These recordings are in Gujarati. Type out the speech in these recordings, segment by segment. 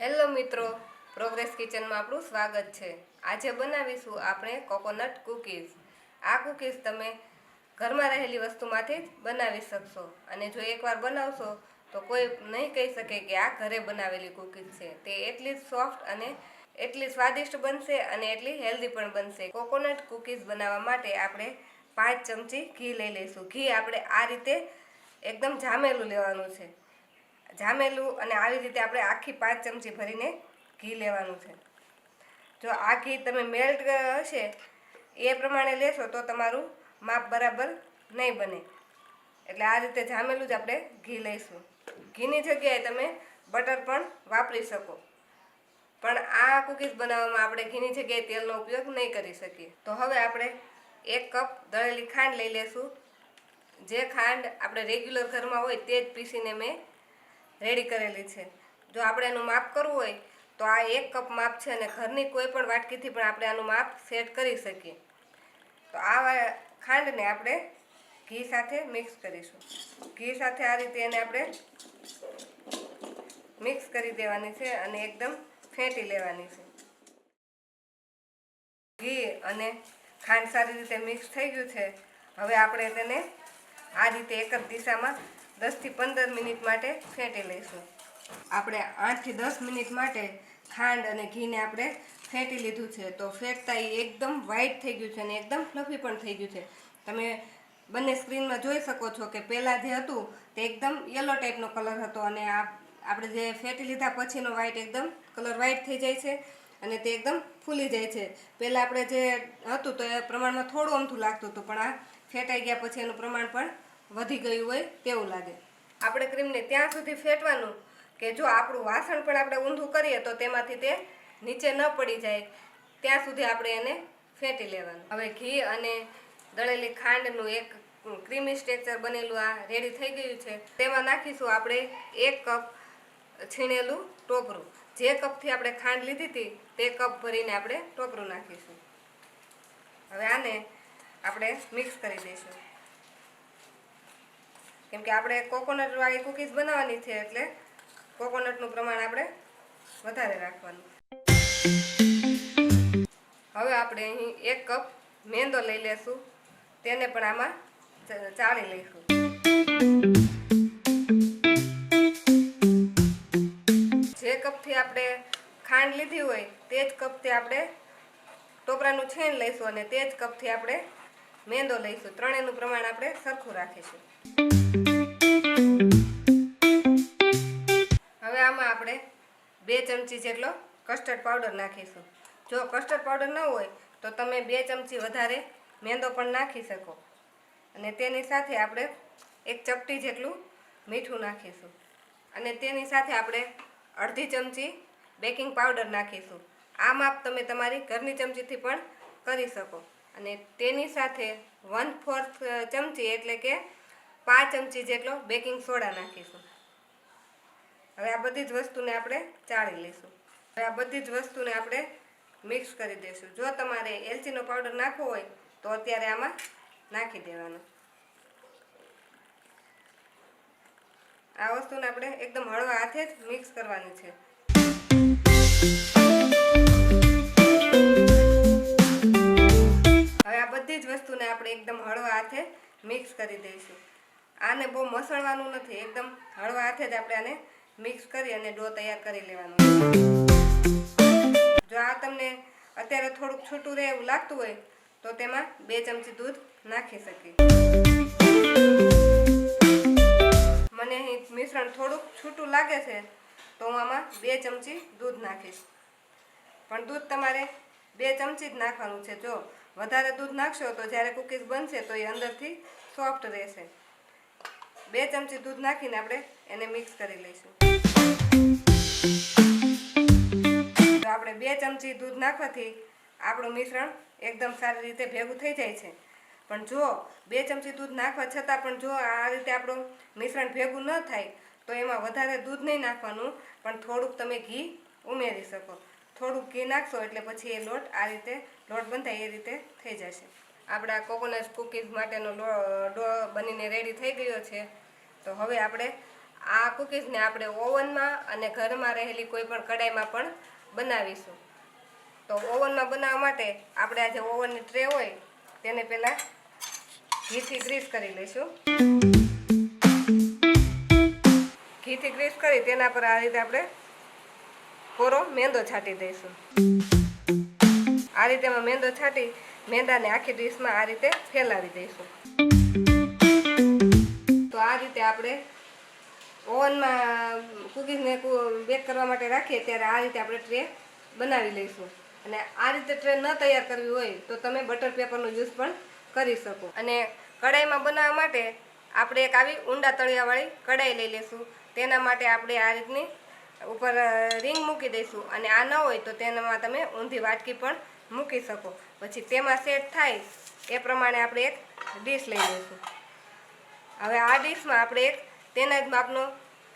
હેલો મિત્રો પ્રોગ્રેસ કિચનમાં આપણું સ્વાગત છે. આજે બનાવીશું આપણે કોકોનટ કૂકીઝ આ કૂકીઝ તમે ઘરમાં રહેલી વસ્તુમાંથી જ બનાવી શકશો. અને જો એકવાર બનાવશો, તો કોઈ નહીં કહી શકે કે આ ઘરે બનાવેલી કૂકીઝ છે. તે એટલી જ સોફ્ટ અને એટલી સ્વાદિષ્ટ બનશે અને એટલી હેલ્ધી પણ બનશે. કોકોનટ કૂકીઝ બનાવવા માટે આપણે પાંચ ચમચી ઘી લઈ લઈશું. ઘી આપણે આ રીતે એકદમ જામેલું લેવાનું છે. જામેલું અને આવી રીતે આપણે આખી પાંચ ચમચી ભરીને ઘી લેવાનું છે. જો આ ઘી તમે મેલ્ટ હશે, એ પ્રમાણે લેશો તો તમારું માપ બરાબર નહીં બને. એટલે આ રીતે જામેલું જ આપણે ઘી લઈશું. ઘીની જગ્યાએ તમે બટર પણ વાપરી શકો. પણ આ કૂકીઝ બનાવવામાં આપણે ઘીની જગ્યાએ તેલનો ઉપયોગ નહીં કરી શકીએ. તો હવે આપણે એક કપ દળેલી ખાંડ લઈ લેશું. જે ખાંડ આપણે રેગ્યુલર ઘરમાં હોય તે જ પીસીને મેં રેડી કરેલી છે. જો આપણે એનું માપ કરવું હોય, તો આ એક કપ માપ છે અને ઘરની કોઈ પણ વાટકીથી પણ આપણે આનું માપ સેટ કરી શકીએ. તો આ ખાંડને આપણે ઘી સાથે મિક્સ કરીશું. ઘી સાથે આ રીતે એને આપણે મિક્સ કરી દેવાની છે અને એકદમ ફેંટી લેવાની છે. ઘી અને ખાંડ સારી રીતે મિક્સ થઈ ગયું છે. હવે આપણે તેને આ રીતે એક જ દિશામાં દસથી પંદર મિનિટ માટે ફેંટી લઈશું. આપણે આઠથી દસ મિનિટ માટે ખાંડ અને ઘીને આપણે ફેંટી લીધું છે. તો ફેંટતા એ એકદમ વ્હાઈટ થઈ ગયું છે અને એકદમ ફ્લફી પણ થઈ ગયું છે. તમે બંને સ્ક્રીનમાં જોઈ શકો છો કે પહેલાં જે હતું તે એકદમ યલો ટાઈપનો કલર હતો અને આ આપણે જે ફેંટી લીધા પછીનો વ્હાઈટ એકદમ કલર વ્હાઈટ થઈ જાય છે અને તે એકદમ ફૂલી જાય છે. પહેલાં આપણે જે હતું તો એ પ્રમાણમાં થોડું અમથું લાગતું હતું, પણ આ ફેટાઈ ગયા પછી એનું પ્રમાણ પણ વધી ગયું હોય તેવું લાગે. આપણે ક્રીમને ત્યાં સુધી ફેટવાનું કે જો આપણું વાસણ પણ આપણે ઊંધું કરીએ તો તેમાંથી તે નીચે ન પડી જાય. ત્યાં સુધી આપણે એને ફેંટી લેવાનું. હવે ઘી અને દળેલી ખાંડનું એક ક્રીમી સ્ટ્રેક્ચર બનેલું આ રેડી થઈ ગયું છે. તેમાં નાખીશું આપણે એક કપ છીણેલું ટોપરું. જે કપથી આપણે ખાંડ લીધી હતી તે કપ ભરીને આપણે ટોપરું નાખીશું. હવે આને આપણે મિક્સ કરી દઈશું. કેમ કે આપણે કોકોનટ વાળી કૂકીઝ બનાવવાની છે એટલે કોકોનટનું પ્રમાણ આપણે વધારે રાખવાનું. હવે આપણે અહીં એક કપ મેંદો લઈ લેશું. તેને પણ આમાં ચાળી લઈશું. જે કપથી આપણે ખાંડ લીધી હોય તે જ કપથી આપણે ટોપરાનું છીણ લઈશું અને તે જ કપથી આપણે મેંદો લઈશું. ત્રણેયનું પ્રમાણ આપણે સરખું રાખીશું. હવે આમાં આપણે બે ચમચી જેટલો કસ્ટર્ડ પાવડર નાખીશું. જો કસ્ટર્ડ પાવડર ન હોય, તો તમે બે ચમચી વધારે મેંદો પણ નાખી શકો. અને તેની સાથે આપણે એક ચપટી જેટલું મીઠું નાખીશું. અને તેની સાથે આપણે અડધી ચમચી બેકિંગ પાવડર નાખીશું. આ માપ તમે તમારી ઘરની ચમચીથી પણ કરી શકો. અને તેની સાથે વન ફોર્થ ચમચી એટલે કે પાંચ ચમચી જેટલો બેકિંગ સોડા નાખીશું. હવે આ બધી જ વસ્તુને આપણે ચાળી લઈશું. હવે આ બધી જ વસ્તુને આપણે મિક્સ કરી દઈશું. જો તમારે એલચીનો પાવડર નાખવો હોય, તો અત્યારે આમાં નાખી દેવાનો. આ વસ્તુને આપણે એકદમ હળવા હાથે જ મિક્સ કરવાની છે. હવે આ બધી જ વસ્તુને આપણે એકદમ હળવા હાથે મિક્સ કરી દઈશું. આને બહુ મસળવાનું નથી, એકદમ હળવા હાથે જ આપણે આને મિક્સ કરી અને ડો તૈયાર કરી લેવાનો. જો આ તમને અત્યારે થોડુંક છૂટું રહે એવું લાગતું હોય, તો તેમાં બે ચમચી દૂધ નાખી શકીએ. મને અહીં મિશ્રણ થોડુંક છૂટું લાગે છે, તો હું આમાં બે ચમચી દૂધ નાખીશ. પણ દૂધ તમારે બે ચમચી જ નાખવાનું છે, જો. વધારે દૂધ નાખશો તો જ્યારે કૂકીઝ બનશે તો એ અંદરથી સોફ્ટ રહેશે. બે ચમચી દૂધ નાખીને આપણે એને મિક્સ કરી લઈશું. તો આપણે બે ચમચી દૂધ નાખવાથી આપણું મિશ્રણ એકદમ સારી રીતે ભેગું થઈ જાય છે. પણ જો બે ચમચી દૂધ નાખવા છતાં પણ જો આ રીતે આપણું મિશ્રણ ભેગું ન થાય, તો એમાં વધારે દૂધ નહીં નાખવાનું, પણ થોડુંક તમે ઘી ઉમેરી શકો. થોડુંક ઘી નાખશો એટલે પછી એ લોટ આ રીતે, લોટ બંધાય એ રીતે થઈ જશે. આપણા કોકોનટ કૂકીઝ માટેનો ડો બનીને રેડી થઈ ગયો છે. તો હવે આપણે આ કૂકીઝને આપણે ઓવનમાં અને ઘરમાં રહેલી કોઈ પણ કડાઈમાં પણ બનાવીશું. તો ઓવનમાં બનાવવા માટે આપણે આ જે ઓવનની ટ્રે હોય, તેને પહેલાં ઘીથી ગ્રીસ કરી લઈશું. ઘીથી ગ્રીસ કરી તેના પર આ રીતે આપણે કોરો મેંદો છાંટી દઈશું. આ રીતે મેંદો છાંટી મેંદાને આખી ડીશમાં આ રીતે ફેલાવી દઈશું. તો આ રીતે આપણે ઓવનમાં કૂકીઝને બેક કરવા માટે રાખીએ ત્યારે આ રીતે આપણે ટ્રે બનાવી લઈશું. અને આ રીતે ટ્રે ન તૈયાર કરવી હોય તો તમે બટર પેપરનો યુઝ પણ કરી શકો. અને કડાઈમાં બનાવવા માટે આપણે એક આવી ઊંડા તળિયાવાળી કડાઈ લઈ લઈશું. તેના માટે આપણે આ રીતની ઉપર રિંગ મૂકી દઈશું અને આ ન હોય તો તેનામાં તમે ઊંધી વાટકી પણ મૂકી શકો. પછી તેમાં સેટ થાય એ પ્રમાણે આપણે એક ડીશ લઈ લઈશું. હવે આ ડીશમાં આપણે એક તેના જ માપનો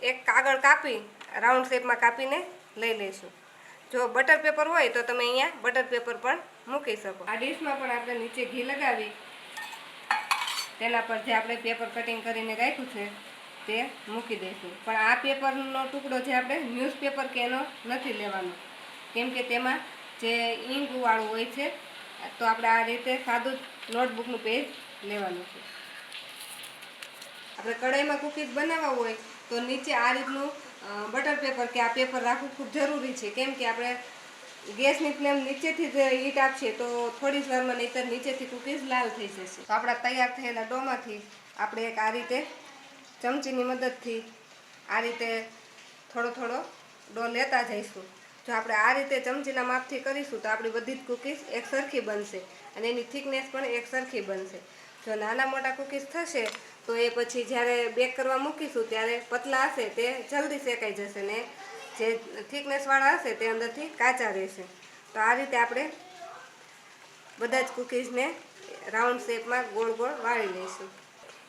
એક કાગળ કાપી રાઉન્ડ શેપમાં કાપીને લઈ લઈશું. જો બટર પેપર હોય તો તમે અહીંયા બટર પેપર પણ મૂકી શકો. આ ડીશમાં પણ આપણે નીચે ઘી લગાવી. તેના પર જે આપણે પેપર કટિંગ કરીને રાખ્યું છે તે મૂકી દઈશું. પણ આ પેપરનો ટુકડો જે આપણે ન્યૂઝપેપર કે એનો નથી લેવાનો. કેમ કે તેમાં જે ઇંકવાળું હોય છે, તો આપણે આ રીતે સાદું નોટબુકનું પેજ લેવાનું છે. આપણે કઢાઈમાં કૂકીઝ બનાવવા હોય, તો નીચે આ રીતનું બટર પેપર કે આ પેપર રાખવું ખૂબ જરૂરી છે. કેમ કે આપણે ગેસની ફ્લેમ નીચેથી જ હીટ આપશે, તો થોડી વારમાં નહીંતર નીચેથી કૂકીઝ લાલ થઈ જશે. તો આપણા તૈયાર થયેલા ડોમાંથી આપણે એક આ રીતે ચમચીની મદદથી આ રીતે થોડો થોડો ડો લેતા જઈશું. જો આપણે આ રીતે ચમચીના માપથી કરીશું તો આપણી બધી જ કૂકીઝ એક સરખી બનશે અને એની થિકનેસ પણ એક સરખી બનશે. જો નાના મોટા કૂકીઝ થશે તો એ પછી જ્યારે બેક કરવા મૂકીશું ત્યારે પતલા હશે તે જલ્દી શેકાઈ જશે ને જે થિકનેસવાળા હશે તે અંદરથી કાચા રહેશે. તો આ રીતે આપણે બધા જ કૂકીઝને રાઉન્ડ શેપમાં ગોળ ગોળ વાળી લઈશું.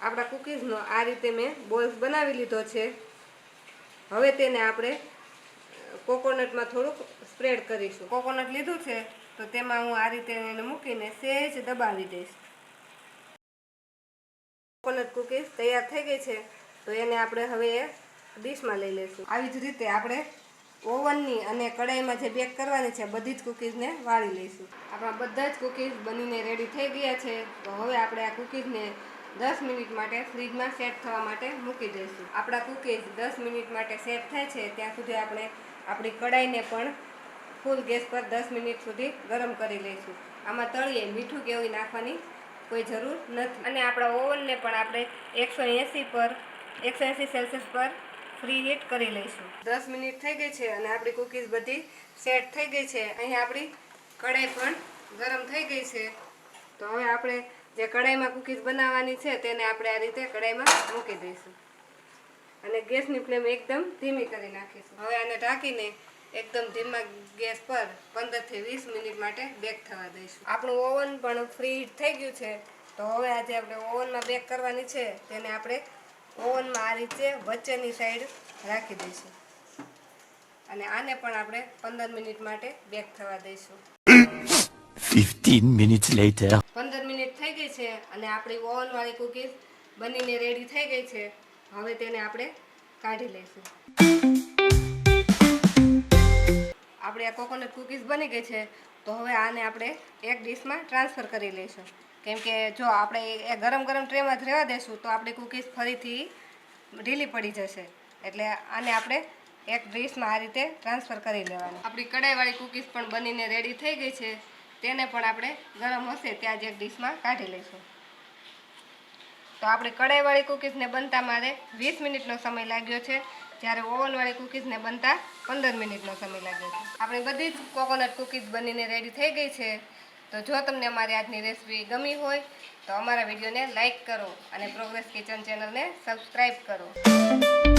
આપણા કૂકીઝનો આ રીતે મેં બોલ્સ બનાવી લીધો છે. હવે તેને આપણે કોકોનટમાં થોડુંક સ્પ્રેડ કરીશું. કોકોનટ લીધું છે તો તેમાં હું આ રીતે એને મૂકીને સહેજ દબાવી દઈશ. કોકોનટ કૂકીઝ તૈયાર થઈ ગઈ છે તો એને આપણે હવે એ ડીશમાં લઈ લઈશું. આવી જ રીતે આપણે ઓવનની અને કડાઈમાં જે બેક કરવાની છે બધી જ કૂકીઝને વાળી લઈશું. આપણા બધા જ કૂકીઝ બનીને રેડી થઈ ગયા છે તો હવે આપણે આ કૂકીઝને દસ મિનિટ માટે ફ્રીજમાં સેટ થવા માટે મૂકી દઈશું. આપણા કૂકીઝ દસ મિનિટ માટે સેટ થાય છે, ત્યાં સુધી આપણે આપણી કડાઈને પણ ફૂલ ગેસ પર દસ મિનિટ સુધી ગરમ કરી લઈશું. આમાં તળીએ મીઠું કે એવું નાખવાની કોઈ જરૂર નથી. અને આપણા ઓવનને પણ આપણે એકસો એંસી પર, એકસો એંસી સેલ્સિયસ પર ફ્રી હીટ કરી લઈશું. દસ મિનિટ થઈ ગઈ છે અને આપણી કૂકીઝ બધી સેટ થઈ ગઈ છે. અહીં આપણી કઢાઈ પણ ગરમ થઈ ગઈ છે. તો હવે આપણે જે કઢાઈમાં કૂકીઝ બનાવવાની છે તેને આપણે આ રીતે કઢાઈમાં મૂકી દઈશું. અને ગેસની ફ્લેમ એકદમ ધીમી કરી નાખીશું. હવે આને ઢાંકીને એકદમ ધીમા ગેસ પર પંદરથી વીસ મિનિટ માટે બેક થવા દઈશું. આપણું ઓવન પણ ફ્રી થઈ ગયું છે. તો હવે આજે આપણે ઓવનમાં બેક કરવાની છે. તેને આપણે ઓવનમાં આ રીતે વચ્ચેની સાઈડ રાખી દઈશું. અને આને પણ આપણે પંદર મિનિટ માટે બેક થવા દઈશું. 15 minutes later. મિનિટ થઈ ગઈ છે અને આપણી ઓવનવાળી કૂકીઝ બનીને રેડી થઈ ગઈ છે. હવે તેને આપણે કાઢી લઈશું. આપણે આ કોકોનટ કૂકીઝ બની ગઈ છે. તો હવે આને આપણે એક ડીશમાં ટ્રાન્સફર કરી લઈશું. કેમ કે જો આપણે એ ગરમ ગરમ ટ્રેમાં જ રહેવા દેશું, તો આપણી કૂકીઝ ફરીથી ઢીલી પડી જશે. એટલે આને આપણે એક ડીશમાં આ રીતે ટ્રાન્સફર કરી લેવાનું. આપણી કડાઈવાળી કૂકીઝ પણ બનીને રેડી થઈ ગઈ છે. તેને પણ આપણે ગરમ હશે ત્યાં જ એક ડીશમાં કાઢી લઈશું. તો આપણે કડાઈવાળી કૂકીઝને બનતા મારે વીસ મિનિટનો સમય લાગ્યો છે. જ્યારે ઓવનવાળી કૂકીઝને બનતા પંદર મિનિટનો સમય લાગ્યો છે. આપણી બધી જ કોકોનટ કૂકીઝ બનીને રેડી થઈ ગઈ છે. તો જો તમને અમારી આજની રેસીપી ગમી હોય, તો અમારા વિડીયોને લાઇક કરો અને પ્રોગ્રેસ કિચન ચેનલને સબસ્ક્રાઈબ કરો.